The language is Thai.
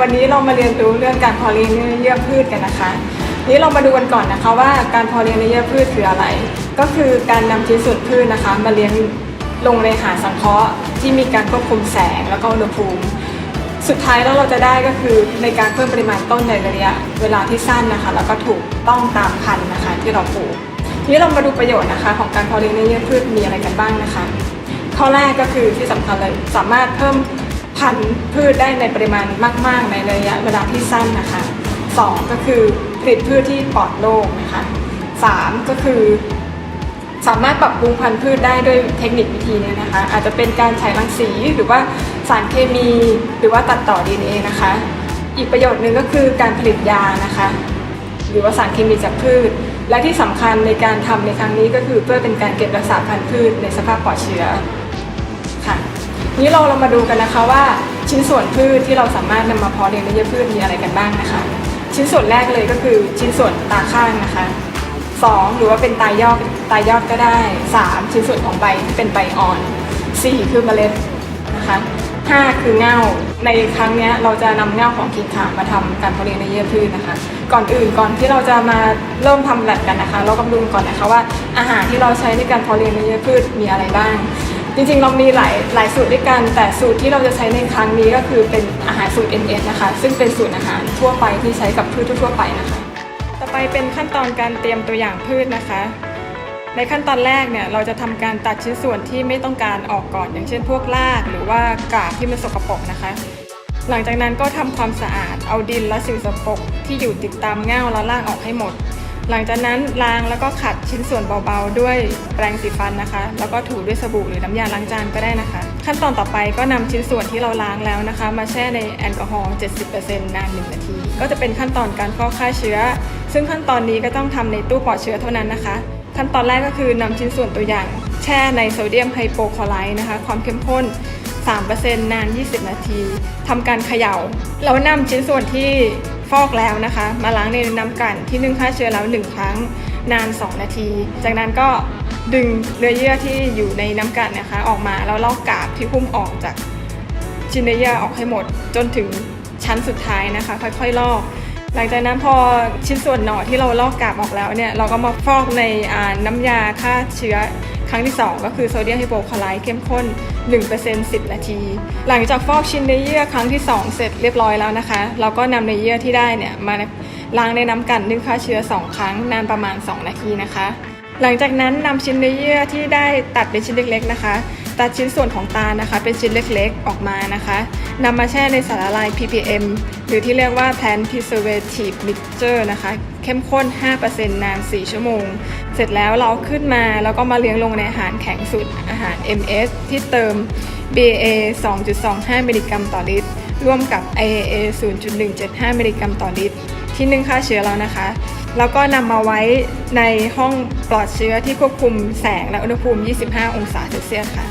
วันนี้เรามาเรียนรู้เรื่องการพาะเลี้ยงเยื่อพืชกันนะคะ นี้เรามาดูกันก่อนนะคะว่าการพาะเลี้ยงเยื่อพืชคืออะไร ก็คือการนำชิ้นส่วนพืชนะคะ มาเลี้ยงลงในหาสังเคราะห์ที่มีการควบคุมแสงแล้วก็อุณหภูมิ สุดท้ายแล้วเราจะได้ก็คือในการเพิ่มปริมาณต้นในระยะเวลาที่สั้นนะคะ แล้วก็ถูกต้องตามพันธุ์นะคะที่เราปลูกทีนี้เรามาดูประโยชน์นะคะ ของการพาะเลี้ยงในเยื่อพืชมีอะไรกันบ้างนะคะ ข้อแรกก็คือที่สำคัญเลยสามารถเพิ่ม พันธุ์พืชได้ในปริมาณมาก ๆ ในระยะเวลาที่สั้นนะคะสองก็คือผลิตพืชที่ปลอดโรคนะคะสามก็คือ สามารถปรับปรุงพันธุ์พืชได้ด้วยเทคนิควิธีนี้นะคะ อาจจะเป็นการฉายรังสีหรือว่าสารเคมีหรือว่าตัดต่อ DNA นะคะ อีกประโยชน์หนึ่งก็คือการผลิตยานะคะ หรือว่าสารเคมีจากพืช และที่สำคัญในการทำในครั้งนี้ก็คือเพื่อเป็นการเก็บรักษาพันธุ์พืชในสภาพปลอดเชื้อ นี้เราเรามาดูกันนะคะว่าชิ้นส่วนพืชที่เราสามารถนำมาเพาะเลี้ยงในเยื่อพืชมีอะไรกันบ้างนะคะ ชิ้นส่วนแรกเลยก็คือชิ้นส่วนตาข้างนะคะ 2 หรือว่าเป็นตายอดตายอดก็ได้ 3 ชิ้นส่วนของใบที่เป็นใบอ่อน 4 คือเมล็ดนะคะ5คือเง่าในครั้งนี้เราจะนำเง่าของกิ่งข่ามาทำการเพาะเลี้ยงในเยื่อพืชนะคะ ก่อนอื่นก่อนที่เราจะมาเริ่มทำแลบกันนะคะ เราก็ดูก่อนนะคะว่าอาหารที่เราใช้ในการเพาะเลี้ยงในเยื่อพืชมีอะไรบ้าง จริงๆ เรามีหลายหลายสูตรด้วยกัน แต่สูตรที่เราจะใช้ในครั้งนี้ก็คือเป็นอาหารสูตร NS นะคะ ซึ่งเป็นสูตรอาหารทั่วไปที่ใช้กับพืชทั่วไปนะคะ ต่อไปเป็นขั้นตอนการเตรียมตัวอย่างพืชนะคะ ในขั้นตอนแรกเนี่ยเราจะทำการตัดชิ้นส่วนที่ไม่ต้องการออกก่อน อย่างเช่น พวกรากหรือว่ากาบที่มันสกปรกนะคะ หลังจากนั้นก็ทำความสะอาดเอาดินและสิ่งสกปรกที่อยู่ติดตามเง่าและรากออกให้หมด หลังจากนั้นล้างแล้วก็ขัดชิ้นส่วนเบาๆ ด้วยแปรงสีฟันนะคะ แล้วก็ถูด้วยสบู่หรือน้ำยาล้างจานก็ได้นะคะ ขั้นตอนต่อไปก็นำชิ้นส่วนที่เราล้างแล้วนะคะ มาแช่ในแอลกอฮอล์70%นาน1นาที ก็จะเป็นขั้นตอนการฟอกฆ่าเชื้อ ซึ่งขั้นตอนนี้ก็ต้องทำในตู้ปลอดเชื้อเท่านั้นนะคะ ขั้นตอนแรกก็คือนำชิ้นส่วนตัวอย่าง แช่ในโซเดียมไฮโปคลอไรด์นะคะ ความเข้มข้น3%นาน 20 นาที ทำการเขย่า แล้วนำชิ้นส่วนที่ ฟอกแล้วนะคะ มาล้างในน้ำกันที่นึ่งฆ่าเชื้อแล้ว 1 ครั้งนาน 2 นาที จากนั้นก็ดึงเนื้อเยื่อที่อยู่ในน้ำกันนะคะ ออกมาแล้วลอกกาบที่หุ้มออกจากชิ้นเนื้อเยื่อออกให้หมดจนถึงชั้นสุดท้ายนะคะ ค่อยๆลอก หลังจากนั้นพอชิ้นส่วนหน่อที่เราลอกกาบออกแล้วเนี่ยเราก็มาฟอกในน้ำยาฆ่าเชื้อ ครั้งที่ 2 ก็คือโซเดียมไฮโปคลอไรด์เข้มข้น 1% 10 นาที หลังจากฟอกชิ้นเนื้อเยื่อครั้งที่ 2 เสร็จเรียบร้อยแล้วนะคะ เราก็นำเนื้อเยื่อที่ได้เนี่ยมาล้างในน้ำกันนึ่งฆ่าเชื้อ 2 ครั้งนานประมาณ 2 นาทีนะคะ หลังจากนั้นนำชิ้นเนื้อเยื่อที่ได้ตัดเป็นชิ้นเล็กๆนะคะ ตัดชิ้นส่วนของตานะคะ เป็นชิ้นเล็กๆออกมานะคะนำมาแช่ในสารละลาย ppm หรือที่เรียกว่า plant preservative mixture นะคะ เข้มข้น 5%นาน 4 ชั่วโมง เสร็จแล้วเราขึ้นมาแล้วก็มาเลี้ยงลงในอาหารแข็งสุดอาหาร MS ที่เติม BA 2.25 มิลลิกรัมต่อลิตร ร่วมกับ IAA 0.175 มิลลิกรัมต่อลิตร ที่นึ่งฆ่าเชื้อแล้วนะคะแล้วก็นำมาไว้ในห้องปลอดเชื้อที่ควบคุมแสงและอุณหภูมิ 25 องศาเซลเซียสค่ะ